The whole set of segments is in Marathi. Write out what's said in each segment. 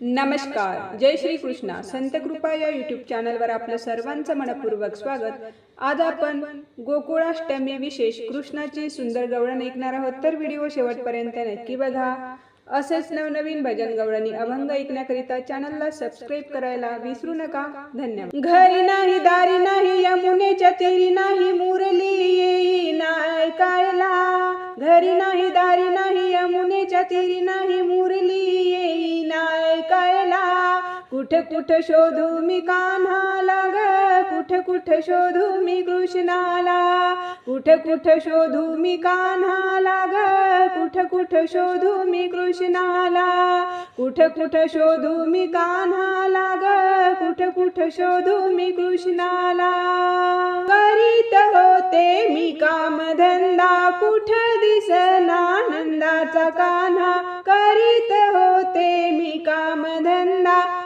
नमस्कार. जय श्री कृष्णा. संत कृपा या युट्यूब चॅनलवर आपलं सर्वांचं मनपूर्वक स्वागत. आज आपण गोकुळाष्टमी विशेष कृष्णाची सुंदर गवळण ऐकणार आहोत. तर व्हिडिओ शेवटपर्यंत नक्की बघा. असेच नवनवीन भजन गवळणी अभंग ऐकण्याकरिता चॅनलला सबस्क्राईब करायला विसरू नका. धन्यवाद. घरी नाही दारी नाही यमुनेच्या तीरी नाही मुरली येई नाही कायला घरी नाही कुठे कुठे शोधू मी कान्हाला ग? कुठे कुठे शोधू मी कृष्णाला? कुठे कुठे शोधू मी कान्हाला ग? कुठे कुठे शोधू मी कृष्णाला? कुठे कुठे शोधू मी कान्हाला ग? कुठे कुठे शोधू मी कृष्णाला? करीत होते मी कामधंदा कुठे दिसना आनंदाचा कान्हा? करीत होते मी कामधंदा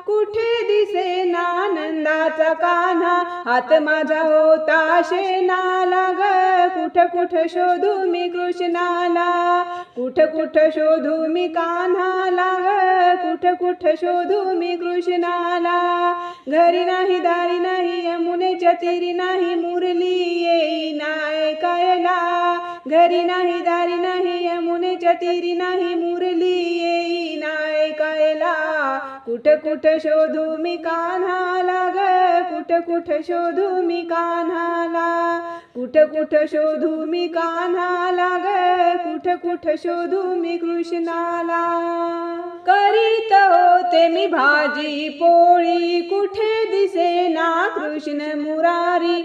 कुठे दिसेना नानंदाचा कान्हा? हात माझा होता शेणाला ग. कुठ कुठ शोधू मी कृष्णाला? कुठ कुठ शोधू मी कान्हाला ग. कुठ कुठ शोधू मी कृष्णाला? घरी नाही दारी नाही यमुनेच्या तिरी नाही मुरली येई ऐकायला. घरी नाही दारी नाही यमुनेच्या तिरी नाही मुरली ये कुठ कुठ शोधू मी कान्हाला ग? कुठ कुठ शोधू मी कान्हाला? कुठ कुठ शोधू मी कान्हाला ग? कुठ कुठ शोधू मी कृष्णाला? करीत होते मी भाजी पोळी कुठे दिसेना कृष्ण मुरारी?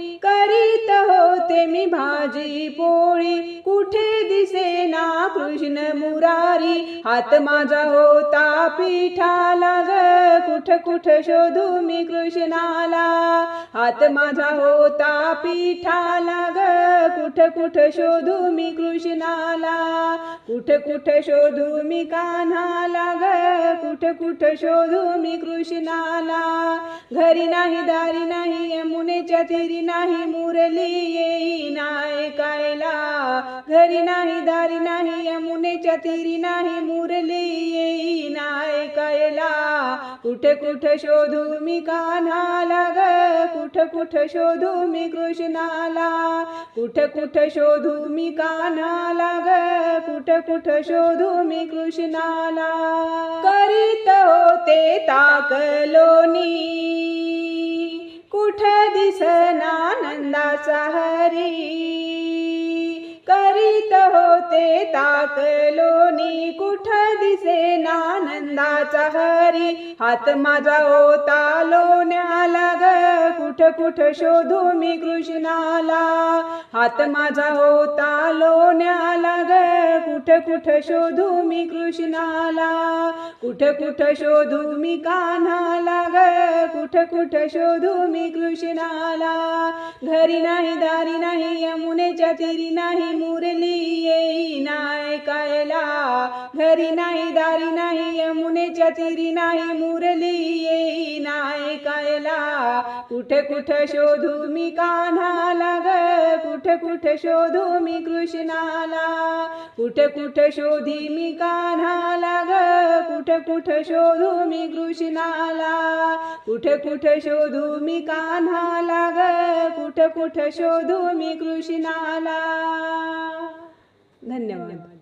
भाजी पोळी कुठे दिसेना कृष्ण मुरारी? हात माझा होता पिठाला ग कुठ कुठ शोधू मी कृष्णाला? हात माझा होता पिठाला ग कुठ कुठ शोधू मी कृष्णाला? कुठ कुठ शोधू मी कान्हाला ग कुठ कुठ शोधू मी कृष्णाला? घरी नाही दारी नाही यमुनेच्या तिरी नाही मुरली येईना नाही कायला? घरी नाही दारी नाही यमुनेच्या तिरी नाही मुरली येईना नाही कुठे कुठे शोधू मी कान्हाला ग? कुठे कुठे शोधू मी कृष्णाला? कुठे कुठे शोधू मी कान्हाला ग? कुठे कुठे शोधू मी कृष्णाला? करीत होते ताकलोनी. कुठे दिसना नंदाचा हरी करीत होते ताकलोनी. आनंदाचा हरी. हात माझा होता लोण्याला ग. कुठ कुठ शोधू मी कृष्णाला. हात माझा होता लोण्याला ग. कुठ कुठ शोधू मी कृष्णाला. कुठ कुठ शोधू मी कान्हाला ग. कुठ कुठ शोधू मी कृष्णाला. घरी नाही दारी नाही यमुनेच्या तिरी नाही मुरली येई नाही घरी नाही दारी नाही यमुनेच्या तिरी नाही मुरली येई ऐकायला. कुठे कुठे शोधू मी कान्हाला ग? कुठे कुठे शोधू मी कृष्णाला? कुठे कुठे शोधी मी कान्हाला ग? कुठे कुठे शोधू मी कृष्णाला? कुठे कुठे शोधू मी कान्हाला ग? कुठे कुठे शोधू मी कृष्णाला? धन्यवाद.